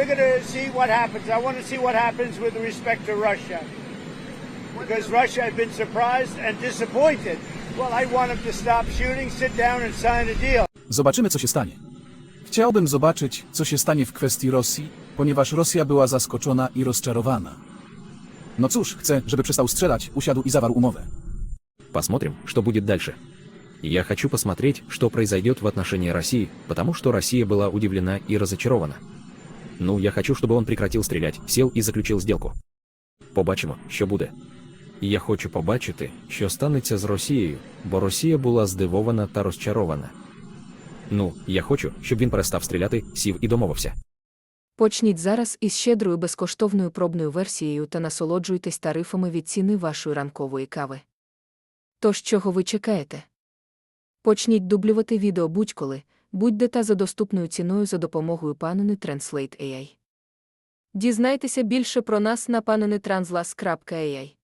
we're going to see what happens. I want to see what happens with respect to Russia. Because Russia, I've been surprised and disappointed. Well, I want them to stop shooting, sit down, and sign a deal. Zobaczymy, co się stanie. Chciałbym zobaczyć, co się stanie w kwestii Rosji, ponieważ Rosja była zaskoczona i rozczarowana. No cóż, chcę, żeby przestał strzelać, usiadł i zawarł umowę. Посмотрим, что будет дальше. Я хочу посмотреть, что произойдет в отношении России, потому что Россия была удивлена и разочарована. Ну, я хочу, чтобы он прекратил стрелять, сел і заключив сделку. Побачимо, що буде. Я хочу побачити, що станеться з Росією, бо Росія була здивована та розчарована. Ну, я хочу, щоб він перестав стріляти, сів і домовився. Почніть зараз із щедрою безкоштовною пробною версією та насолоджуйтесь тарифами від ціни вашої ранкової кави. Тож чого ви чекаєте? Почніть дублювати відео будь-коли, будь-де та за доступною ціною за допомогою панини Translate AI. Дізнайтеся більше про нас на paninetranslas.ai.